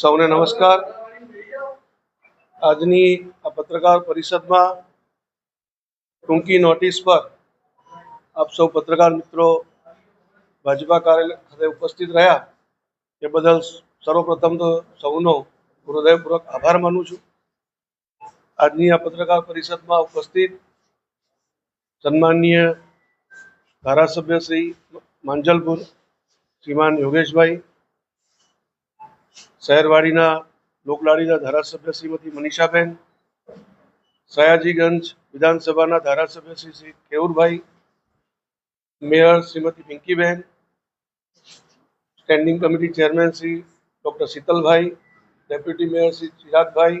સૌને નમસ્કાર. આજની આ પત્રકાર પરિષદમાં ટૂંકી નોટિસ પર આપ સૌ પત્રકાર મિત્રો ભાજપા કાર્યાલય ખાતે ઉપસ્થિત રહ્યા. એ બદલ સર્વપ્રથમ તો સૌનો હૃદયપૂર્વક આભાર માનું છું. આજની આ પત્રકાર પરિષદમાં ઉપસ્થિત સન્માનીય ધારાસભ્ય શ્રી માંજલપુર શ્રીમાન યોગેશભાઈ શહેરવાડીના લોકલાડીના ધારાસભ્ય શ્રીમતી મનીષાબેન, સયાજીગંજ વિધાનસભાના ધારાસભ્ય Shri Shri Kevurbhai, mayor Shrimati Pinkiben, standing committee chairman Shri doctor Shitalbhai, deputy mayor Shri Chiragbhai,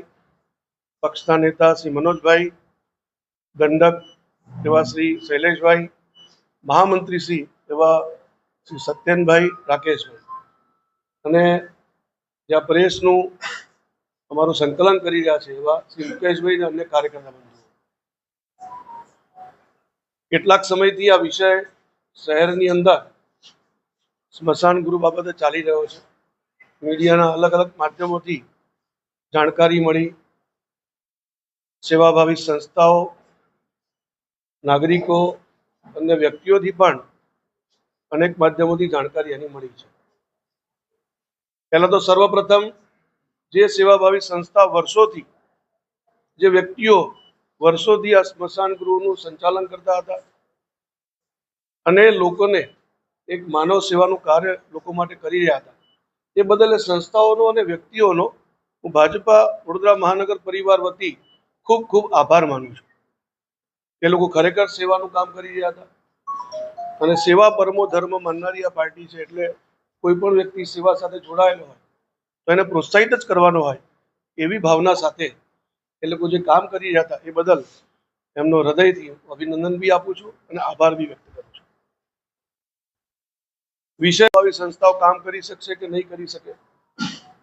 પક્ષના નેતા શ્રી મનોજભાઈ દંડક એવા શ્રી શૈલેષભાઈ, મહામંત્રી શ્રી એવા શ્રી સત્યનભાઈ રાકેશભાઈ. અને જ્યાં પ્રેસનું અમારું સંકલન કરી રહ્યા છે એવા શ્રી મુકેશભાઈ અને અન્ય કાર્યકર્તા બંધુઓ કેટલાક સમયથી આ વિષય શહેરની અંદર સ્મશાન ગૃહ બાબતે ચાલી રહ્યો છે. મીડિયાના અલગ અલગ માધ્યમોથી જાણકારી મળી. સેવાભાવી સંસ્થાઓ, નાગરિકો અન્ય વ્યક્તિઓથી પણ અનેક માધ્યમોથી જાણકારી એની મળી છે. પહેલા તો સર્વપ્રથમ જે સેવાભાવી સંસ્થા વર્ષોથી, જે વ્યક્તિઓ વર્ષોથી આ સ્મશાન ગૃહનું સંચાલન કરતા હતા અને લોકોને એક માનવ સેવાનું કાર્ય લોકો માટે કરી રહ્યા હતા. એ બદલ સંસ્થાઓનો અને વ્યક્તિઓનો હું ભાજપા વડોદરા મહાનગર પરિવાર વતી ખૂબ ખૂબ આભાર માનું છું. એ લોકો ખરેખર સેવાનું કામ કરી રહ્યા હતા અને સેવા, પરમો, ધર્મ માનનારી આ પાર્ટી છે એટલે કોઈ પણ વ્યક્તિ સેવા સાથે જોડાયેલો હોય, તો એને પ્રોત્સાહિત જ કરવાનો હોય એવી ભાવના સાથે એ લોકો જે કામ કરી રહ્યા હતા એ બદલ એમનો હૃદયથી અભિનંદન બી આપું છું અને આભાર બી વ્યક્ત કરું છું. વિષય આવી સંસ્થાઓ કામ કરી શકશે કે નહીં કરી શકે?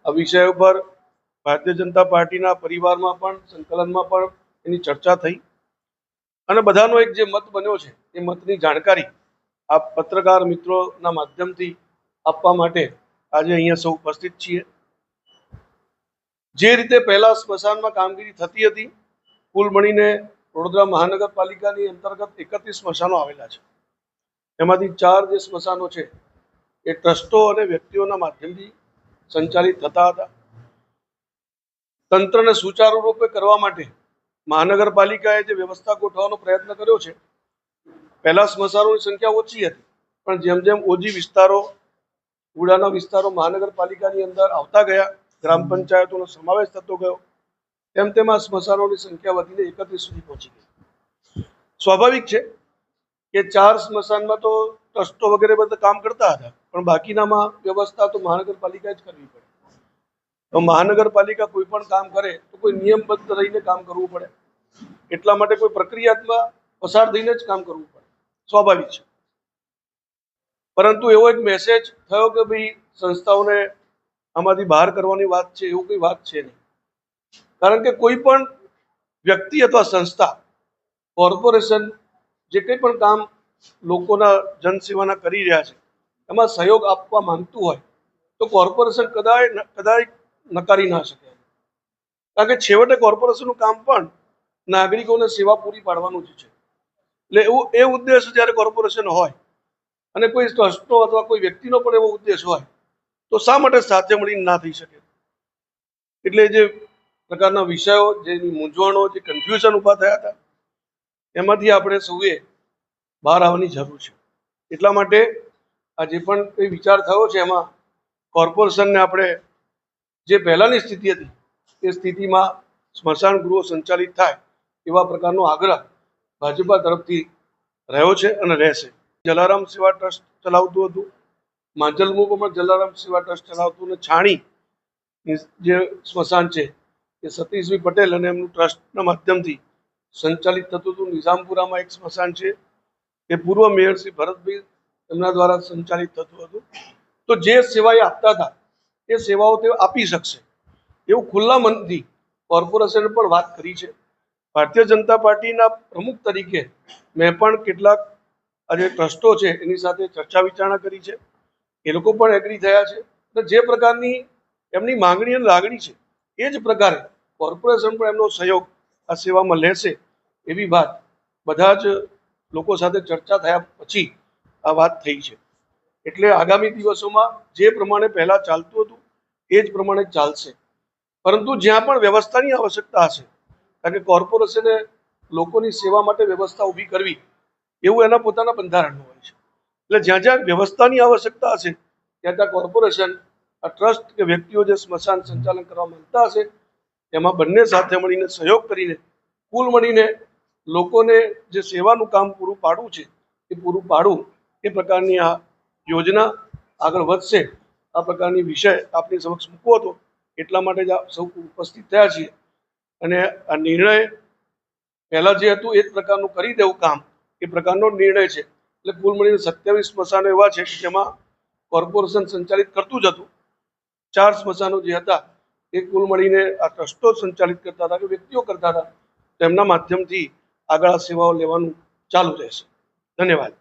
આ વિષય ઉપર ભારતીય જનતા પાર્ટીના પરિવારમાં પણ, સંકલનમાં પણ એની ચર્ચા થઈ. અને બધાનો એક જે મત બન્યો છે, એ મતની જાણકારી આ પત્રકાર મિત્રોના માધ્યમથી આપવા માટે આજે અહીંયા સૌ ઉપસ્થિત છીએ. જે રીતે પહેલા સ્મશાનમાં કામગીરી થતી હતી, કુલ મળીને વડોદરા મહાનગરપાલિકાની અંતર્ગત એકત્રીસ સ્મશાનો આવેલા છે. એમાંથી ચાર જે સ્મશાનો છે, એ ટ્રસ્ટો અને વ્યક્તિઓના માધ્યમથી સંચાલિત થતા હતા. તંત્રને સુચારુ રૂપે કરવા માટે મહાનગરપાલિકાએ જે વ્યવસ્થા ગોઠવવાનો પ્રયત્ન કર્યો છે, પહેલા સ્મશાનોની સંખ્યા ઓછી હતી, પણ જેમ જેમ ઓજી વિસ્તારો ઉડાના વિસ્તારો મહાનગરપાલિકાની અંદર આવતા ગયા. ગ્રામ પંચાયતોનો સમાવેશ થતો ગયો. તેમ તેમ સ્મશાનોની સંખ્યા વધીને એકત્રીસ સુધી પહોંચી ગઈ. સ્વાભાવિક છે કે ચાર સ્મશાનમાં તો ટ્રસ્ટો વગેરે બધા કામ કરતા હતા પણ બાકીનામાં વ્યવસ્થા તો મહાનગરપાલિકાએ જ કરવી પડે. તો મહાનગરપાલિકા કોઈ પણ કામ કરે તો કોઈ નિયમબદ્ધ રહીને કામ કરવું પડે. એટલા માટે કોઈ પ્રક્રિયાત્મક પસાર થઈને જ કામ કરવું પડે. સ્વાભાવિક છે. પરંતુ એવો એક મેસેજ થયો કે ભાઈ સંસ્થાઓને આમાંથી બહાર કરવાની વાત છે, એવું કોઈ વાત છે નહીં. કારણ કે કોઈ પણ વ્યક્તિ અથવા સંસ્થા, કોર્પોરેશન, જે કંઈ પણ કામ લોકોના જનસેવાના કરી રહ્યા છે, એમાં સહયોગ આપવા માંગતું હોય, તો કોર્પોરેશન કદાચ કદાચ નકારી ના શકે. કારણ કે છેવટે કોર્પોરેશનનું કામ પણ નાગરિકોને સેવા પૂરી પાડવાનું જ છે. એટલે એવું, એ ઉદ્દેશ જ્યારે કોર્પોરેશન હોય અને કોઈ ટ્રસ્ટનો અથવા કોઈ વ્યક્તિનો પણ એવો ઉદ્દેશ હોય, તો શા માટે સાથે મળીને ના થઈ શકે? એટલે જે પ્રકારના વિષયો, જેની મૂંઝવણો, જે કન્ફ્યુઝન ઊભા થયા હતા, એમાંથી આપણે સૌએ બહાર આવવાની જરૂર છે. એટલા માટે આ જે પણ કંઈ વિચાર થયો છે એમાં કોર્પોરેશનને આપણે જે પહેલાંની સ્થિતિ હતી, એ સ્થિતિમાં સ્મશાન ગૃહો સંચાલિત થાય એવા પ્રકારનો આગ્રહ ભાજપા તરફથી રહ્યો છે અને રહેશે. જલારામ સેવા ટ્રસ્ટ ચલાવતું હતું. માંજલમું પણ જલારામ સેવા ટ્રસ્ટ ચલાવતું અને છાણી જે સ્મશાન છે, એ સતીશભાઈ પટેલ અને એમનું ટ્રસ્ટના માધ્યમથી સંચાલિત થતું હતું. નિઝામપુરામાં એક સ્મશાન છે, એ પૂર્વ મેયર શ્રી ભરતભાઈ એમના દ્વારા સંચાલિત થતું હતું. તો જે સેવા એ આપતા હતા, એ સેવાઓ તે આપી શકશે. એવું ખુલ્લા મનથી કોર્પોરેશને પણ વાત કરી છે. ભારતીય જનતા પાર્ટીના પ્રમુખ તરીકે મેં પણ કેટલાક જે ટ્રસ્ટો છે, એની સાથે ચર્ચા વિચારણા કરી છે. એ લોકો પણ એગ્રી થયા છે. અને જે પ્રકારની એમની માંગણી અને લાગણી છે, એ જ પ્રકારે કોર્પોરેશન પણ એમનો સહયોગ આ સેવામાં લેશે એવી વાત બધા જ લોકો સાથે ચર્ચા થયા પછી આ વાત થઈ છે. એટલે આગામી દિવસોમાં જે પ્રમાણે પહેલાં ચાલતું હતું, એ જ પ્રમાણે ચાલશે. પરંતુ જ્યાં પણ વ્યવસ્થાની આવશ્યકતા હશે, કારણ કે કોર્પોરેશને લોકોની સેવા માટે વ્યવસ્થા ઊભી કરવી એવું એના પોતાના બંધારણનું હોય છે. એટલે જ્યાં જ્યાં વ્યવસ્થાની આવશ્યકતા હશે, ત્યાં ત્યાં કોર્પોરેશન ટ્રસ્ટ કે વ્યક્તિઓ જે સ્મશાન સંચાલન કરવા માંગતા હશે, એમાં બંને સાથે મળીને સહયોગ કરીને, કુલ મળીને લોકોને જે સેવાનું કામ પૂરું પાડવું છે, એ પૂરું પાડવું, એ પ્રકારની આ યોજના આગળ વધશે. આ પ્રકારની વિષય આપની સમક્ષ મૂકવો હતો. એટલા માટે જ આપ સૌ ઉપસ્થિત થયા છીએ. અને આ નિર્ણય પહેલાં જે હતું એ જ પ્રકારનું કરી દેવું કામ. એ પ્રકારનો નિર્ણય છે. એટલે કુલ મળીને સત્યાવીસ સ્મશાનો એવા છે કે જેમાં કોર્પોરેશન સંચાલિત કરતું જ હતું. ચાર સ્મશાનો જે હતા, એ કુલ મળીને આ ટ્રસ્ટો સંચાલિત કરતા હતા કે વ્યક્તિઓ કરતા હતા. તેમના માધ્યમથી આગળ આ સેવાઓ લેવાનું ચાલુ રહેશે. ધન્યવાદ.